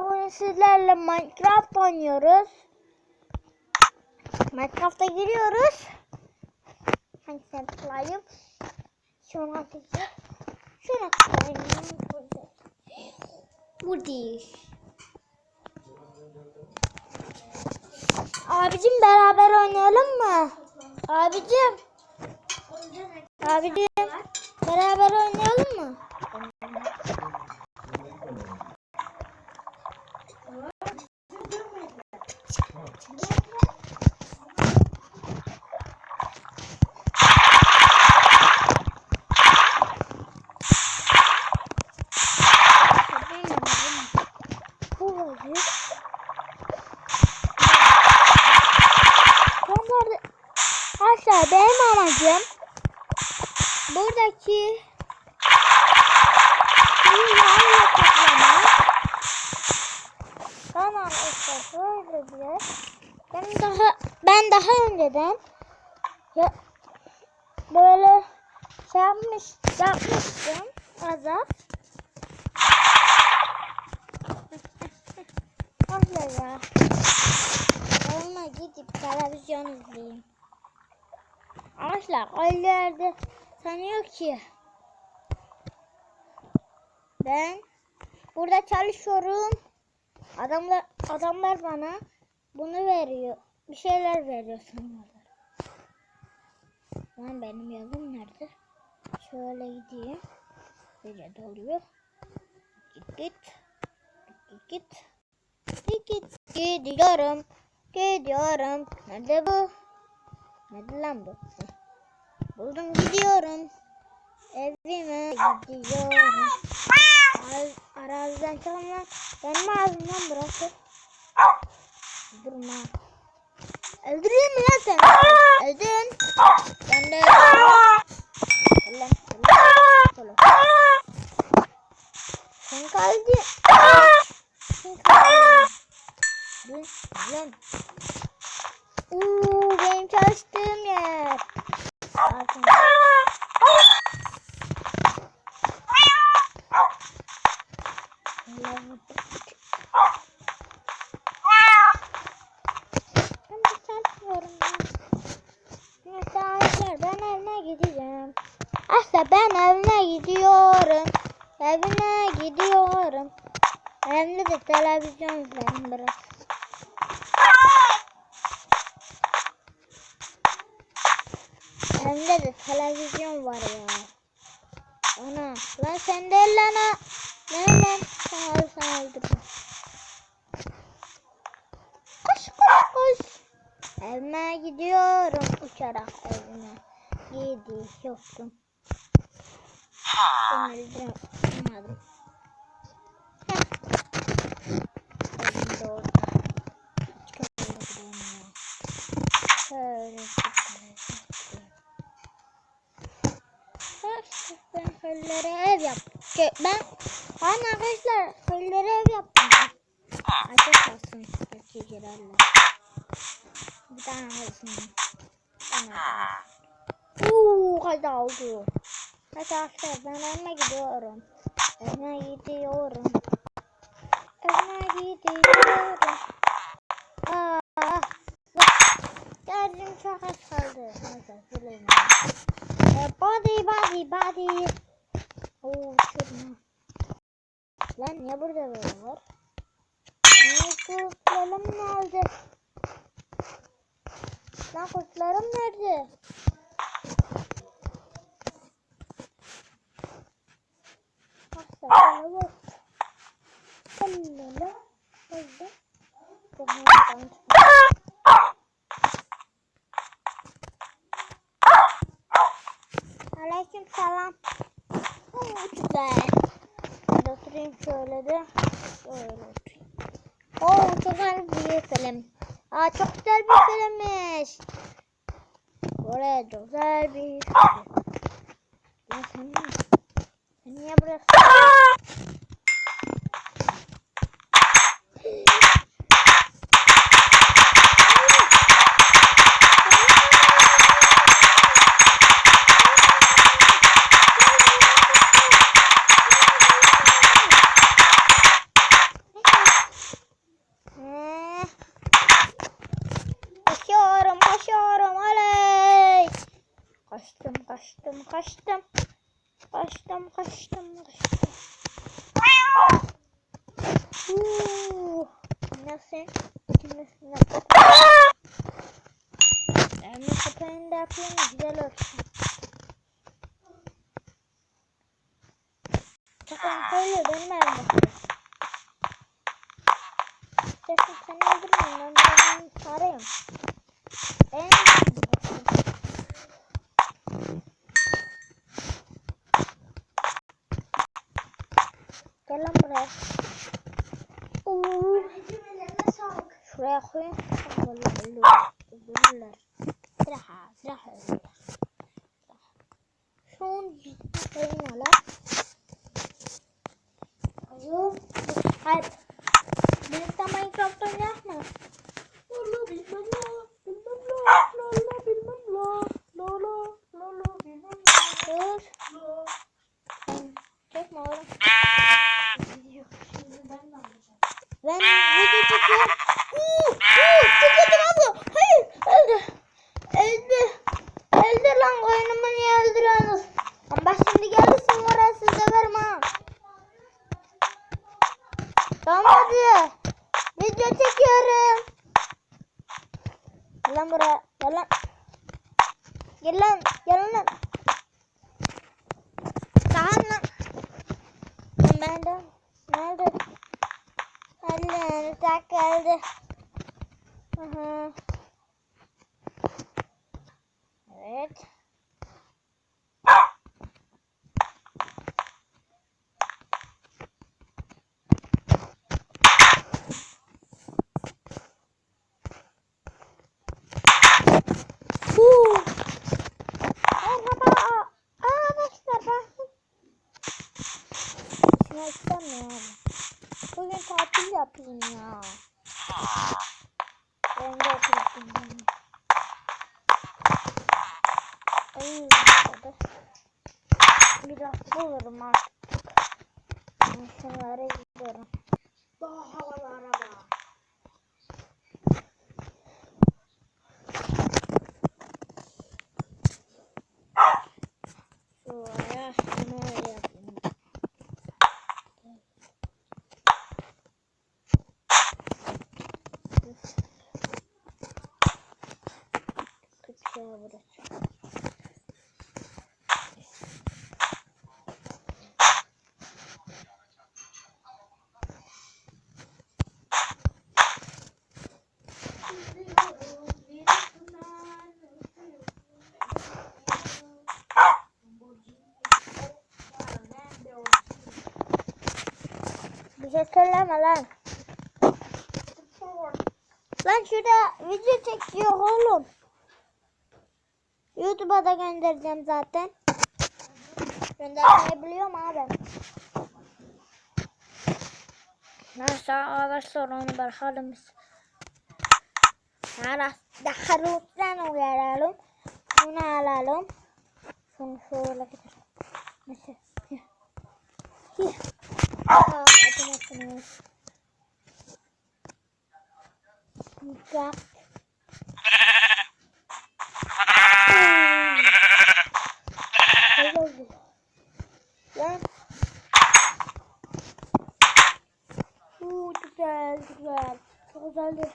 Bugün sizlerle Minecraft oynuyoruz. Minecraft'a giriyoruz. Hangisine tıklayayım? Şuna tıklayayım. Şuna tıklayayım. Bu değil. Abicim beraber oynayalım mı? Abicim. Abicim. Beraber oynayalım mı? Arkadaşlar amacım buradaki. Tamam işte böyle bir yer. Ben daha ben daha önceden ya böyle şey yapmış yapmıştım azap. Ah ya. Olma gidip televizyon izleyeyim. Arkadaşlar öyle yerde sanıyor ki ben burada çalışıyorum. Adamlar adamlar bana bunu veriyor. Bir şeyler veriyor sanıyorlar. Lan benim yazım nerede? Şöyle gideyim. Böyle doluyor. Git git. Git git. Git git. Gidiyorum. Gidiyorum. Nerede bu? Nerede lan bu? Buldum gidiyorum. Evime gidiyorum. Ar araziden çıkanlar benim ağzımdan bırakır. Durma. Öldüreyim mi lan seni? Öldün. Ben de öldüm. Lan, lan. Sen kaldı. Sen kaldı. Lan. Uuu benim çalıştığım yer. Evine gideceğim. Aslında ben evine gidiyorum. Evine gidiyorum. Evimde de televizyon izlerim biraz. Evimde de televizyon var ya. Ana lan sen de lan ha. Ne lan? Sen alırsan öldürürüm. Koş koş koş. Evime gidiyorum uçarak evime. Evim de orada. Şöyle ben köylere ev yaptım. Ben ben arkadaşlar köylere ev yaptım. Açık kalsın belki girerler. Bir tane alsın. Uuu kaç oldu. Arkadaşlar ben evime gidiyorum. Evime gidiyorum. Evime gidiyorum. Aa, Geldim çok az kaldı. Neyse söyleyeyim. E, body body body. Oo şurada. Lan niye burada böyle var? Niye kurtlarım nerede? Lan kurtlarım nerede? Asla bak. Lala. Orada. Bunlardan Aleyküm selam. Güzel. Hadi oturayım şöyle de. Şöyle oturayım. Oo çok güzel bir film. Aa çok güzel bir filmmiş. Buraya çok güzel bir film. Ya sen, sen niye burası? يا أخوي. البلولر سلاح سلاح شلون يقينا لك أيوه حد lan oyunumu niye öldürüyorsunuz? Lan ben şimdi gelirsin oraya siz döverim ha. Tamam hadi. Video çekiyorum. Gel lan buraya. Gel lan. Gel lan. Gel lan. Sağın lan. Nerede? Nerede? Anne, tak geldi. Aha. Evet. İstemiyorum. Bugün tatil yapayım ya. Ben de oturup Ay hadi. Biraz bulurum artık. Ben Şunları gidiyorum. Daha havalara bak. Şuraya şunu yapayım. Kıçağı bırakacağım. Söyleme lan. Lan şurada video çekiyor oğlum. YouTube'a da göndereceğim zaten. Göndermeyi biliyorum abi. Neyse arkadaşlar onu bırakalım biz. Hala daha ruttan uyaralım. Bunu alalım. Şunu şöyle gidelim. Neyse. Hier. Ne oldu? Lan. Uuu güzel güzel. Çok güzeldi.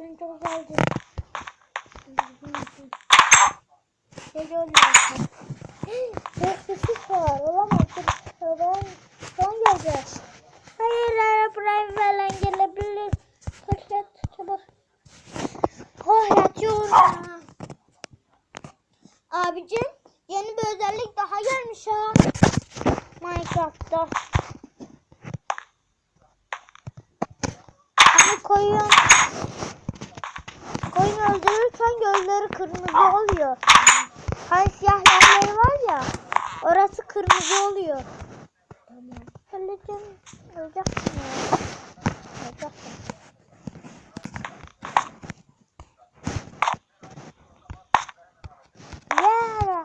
Benim çok güzeldi. Ne görüyorsun? Çok sessiz var. Olamaz. Ben son geldi. Hayır hayır buraya falan gelebilir. Kaç yat çabuk. Oh yatıyorum. Abicim yeni bir özellik daha gelmiş ha. Minecraft'ta. Hani koyun koyun gözleri kırmızı oluyor. Hani siyah yerleri var ya orası kırmızı oluyor. Tamam. Öleceğim. Öleceksin ya. Öleceksin. Yeah.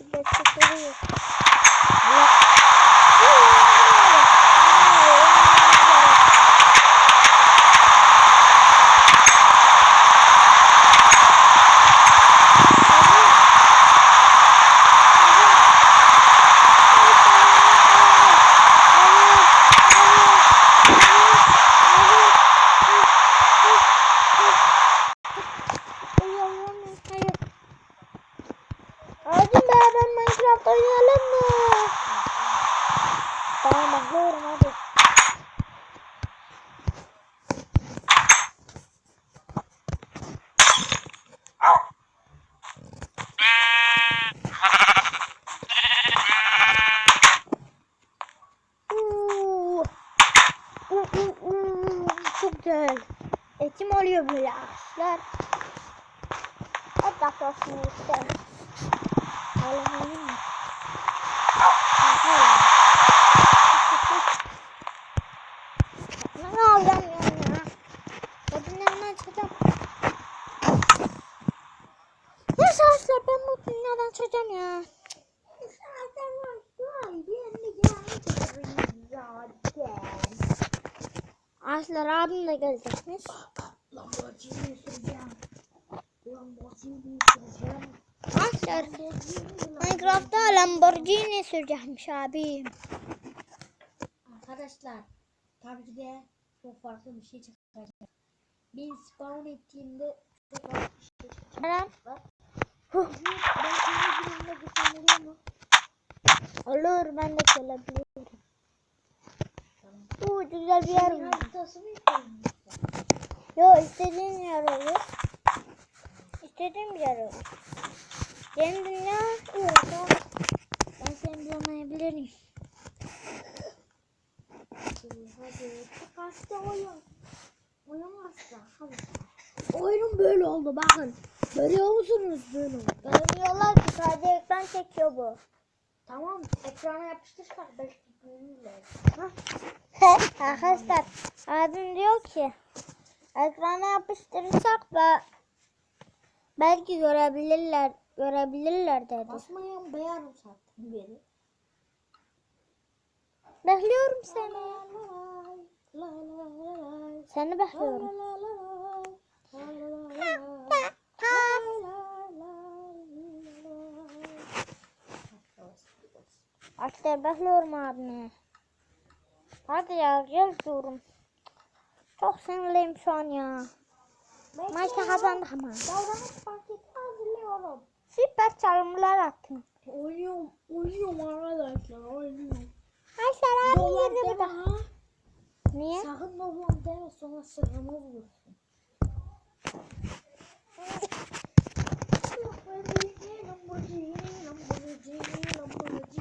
Bir dakika soruyor. Allah. Ekim oluyor böyle ağaçlar. Hep bakıyorsun işte. Allah'ım. Ne alacağım ya? Odunlarını açacağım. Ne saçlar ben bu dünyadan çıkacağım ya. Ağaçlar abim de gelecekmiş. Lamborghini süreceğim. Lamborghini süreceğim. Ağaçlar Minecraft'ta Lamborghini sürecekmiş abim. Arkadaşlar tabii ki de çok farklı bir şey çıkacak. Ben spawn ettiğimde çok farklı bir şey çıkacak. Ben oluyor mu? Olur ben de gelebilirim. Oo güzel bir yer yapayım? Yo istediğin yer olur. İstediğim bir yer olur. Yeni dünya yok. Ben seni bulamayabilirim. Hadi hadi. Kaçta oyun? Kaçta? Hadi. Oyunun böyle oldu bakın. Görüyor musunuz oldu? Görmüyorlar ki sadece ekran çekiyor bu. Tamam ekrana yapıştırsak belki. Arkadaşlar abim diyor ki ekrana yapıştırırsak da belki görebilirler görebilirler dedi. Basmayan beğendim zaten beni. Bekliyorum seni. Seni bekliyorum. Arkadaşlar bekliyorum abimi. Hadi ya gel diyorum. Çok sinirliyim şu an ya. Maçta kazandık ama. Davranış paketi hazırlıyorum. Süper çalımlar attım. Oynuyorum, oynuyorum arkadaşlar, oynuyorum. Arkadaşlar yerine bir deme bak. ha. Niye? Sakın dolan deme sonra sırrımı bulursun.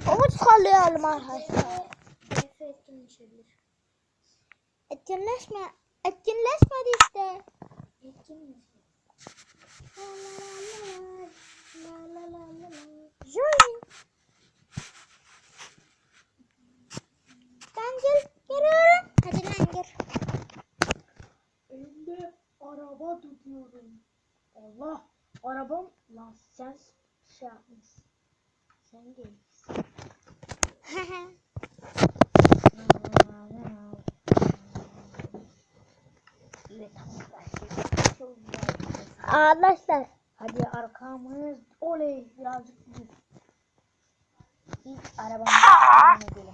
Umut sallayalım arkadaşlar. Etkinleşme. Etkinleşmedi işte. Etkinleşebilir. La la la la la la. Join. Ben gel. Geliyorum. Hadi lan gir. Elimde araba tutuyorum. Allah. Arabam lan sen şey yapmışsın. Sen değilsin. Evet arkadaşlar. Hadi arkamız oley birazcık büyük. İlk arabamızı edelim.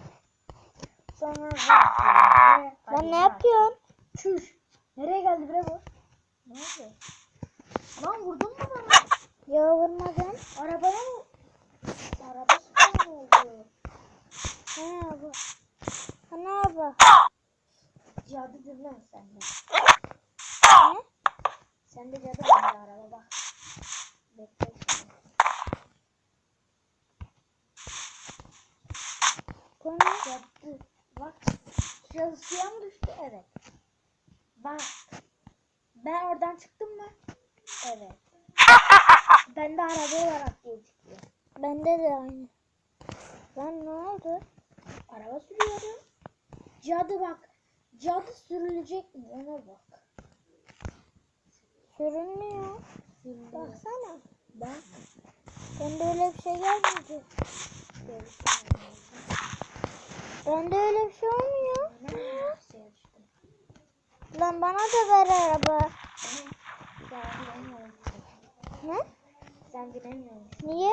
Sonra ve Lan ne yapıyorsun? Çüş. Nereye geldi bre bu? Ne oldu? Lan vurdun mu bana? Ya vurmadım. Arabaya mı? Araba sıkıntı oldu. Ha bu. Ana bu. Cadıdır lan sende. Ne? Sende cadı bende araba bak. Ne? Cadı. Bak. Çalışıya mı düştü? Evet. Bak. Ben oradan çıktım mı? Evet. Ben de araba olarak çıkıyor. Bende de aynı. Lan ne oldu? Araba sürüyorum. Cadı bak. Cadı sürülecek mi? Ona bak. Sürünmüyor. Sürüyor. Baksana. Bak. Bende öyle bir şey gelmedi. Bende öyle bir şey olmuyor. Lan bana da ver araba. Ne? Sen bilemiyorsun. Niye?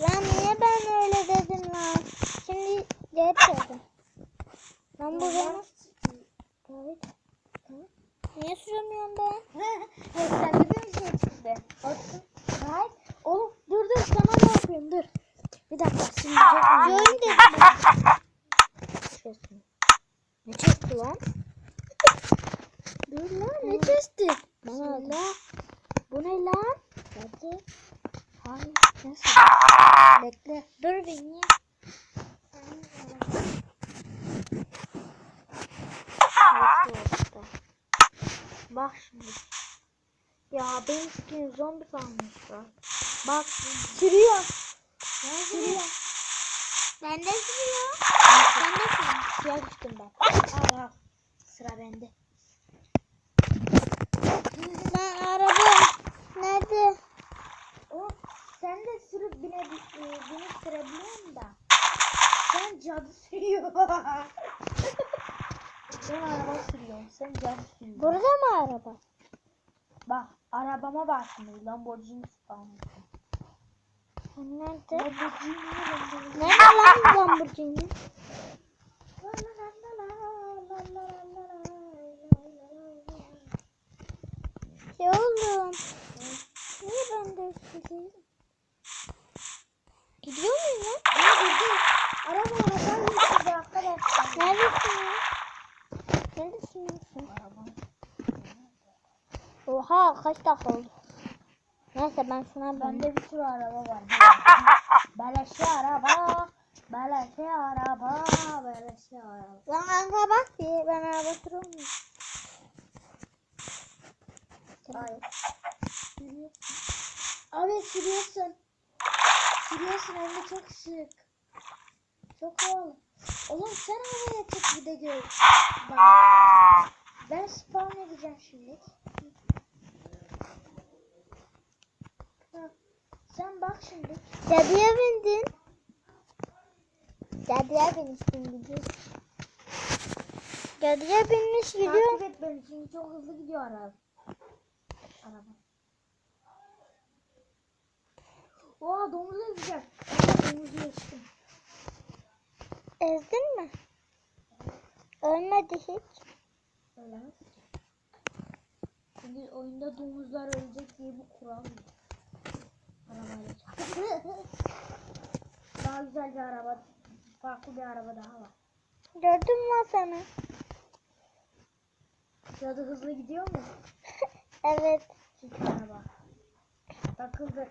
Lan niye ben öyle dedim lan? Şimdi geri dedim. Lan bu benim. Evet. Niye süremiyorum ben? Sende de bir şey çıktı. Olsun. Hayır. Oğlum dur dur sana ne yapayım dur. Bir dakika şimdi Join dedim. çözüm. Ne çekti lan? Dur lan ne çekti? Bana. Bismillah. Bu ne lan? Hadi. Hayır. Nasıl? Bekle. Dur beni. Bak şimdi. Ya benim skin zombi sanmışlar. Bak sürüyor. Sürüyor. Ben de sürüyor. Ben de sürüyorum. Suya düştüm ben. Al al. Sıra bende. Ben araba nerede? O sen de sürüp bine, e, binip sürebiliyorsun da. Sen cadı sürüyor. ben araba sürüyorum. Sen cadı sürüyorsun. Burada mı araba? Bak arabama bak şimdi. Lamborghini spawn ettim. Sen nerede? Lamborghini Lamborghini. Nerede lan Lamborghini? La la la la la, la la la la la, la la la. Ya oğlum. Niye ben de sürüyorum? Gidiyor muyum lan? Aa, dur. Araba araba yürüyordu arkadaşlar. Neredesin ya? Araba. Oha kaç dakika oldu? Neyse ben sana ben Bende bir sürü araba var. Beleşli araba. Beleşli araba. Beleşli araba. Lan kanka bak bir ben araba sürüyorum. Hayır. Abi sürüyorsun. Sürüyorsun hem de çok şık. Çok havalı. Oğlum sen havaya çık bir de gör. Bak. Edeceğim şimdi. Ha, Sen bak şimdi. Cadıya bindin. Cadıya binmişsin gidiyorsun. Cadıya binmiş gidiyor. Takip et beni çünkü çok hızlı gidiyor araba. Araba. Oha domuz ezeceğim. Domuzu geçtim. Ezdin mi? Ölmedi hiç. Öyle Çünkü oyunda domuzlar ölecek diye bir kural yok. Arabayla. Daha güzel bir araba, farklı bir araba daha var. Gördün mü seni? Cadı hızlı gidiyor mu? Evet. Çünkü araba. Takıldı.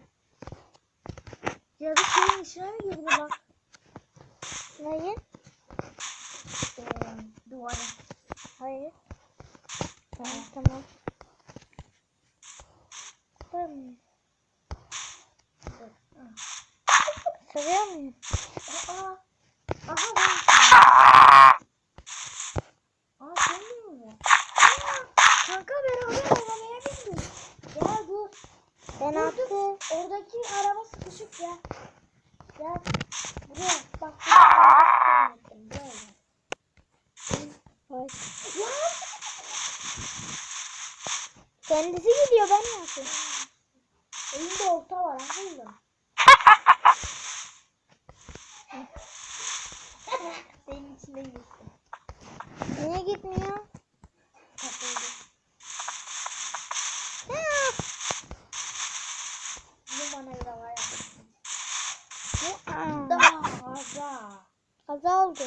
Cadı şeyin içine mi girdi bak? Neyi? Ee, duvara. Hayır. Tamam tamam. Dur. Hı. Seviyor muyum? Aa. Aha ben. Aa sen de mi? Aa, kanka beraber arabaya bindik. Gel dur. Ben Dur, attım. dur. Oradaki araba sıkışık ya. Gel. Buraya. Bak. buraya. Böyle. Ay. Ya. Kendisi gidiyor ben ne yapayım? Elinde olta var anladın? Senin içine girsin. Niye gitmiyor? Takıldı. Ya. Bunu bana bir hava yapmışsın. Aa, Daha fazla. Kaza oldu.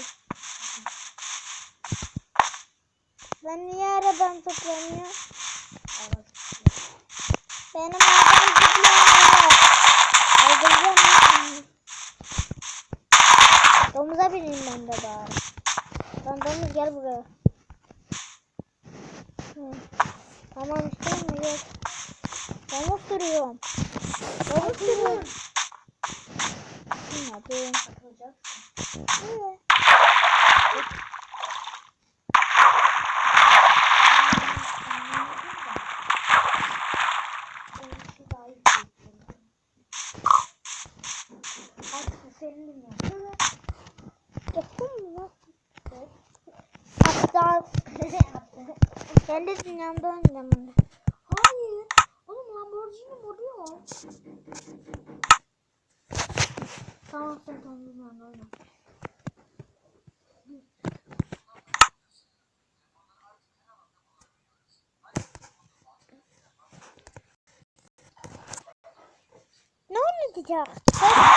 Ben niye arabam toplanıyor? Araba. Benim arabam toplanıyor. Öldüreceğim ben. Domuza bineyim ben de bari. Lan domuz gel buraya. Hı. Tamam istiyor mu? Yok. Domuz sürüyorum. Domuz sürüyorum. Hı, Hadi. Atılacak. Evet. 对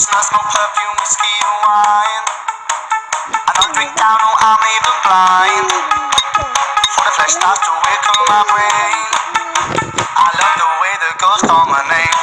I no perfume, whiskey, or wine. I don't drink down, or I'm even blind. For the flesh starts to wake up my brain. I love the way the ghost call my name.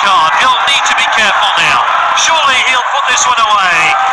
card. He'll need to be careful now. Surely he'll put this one away.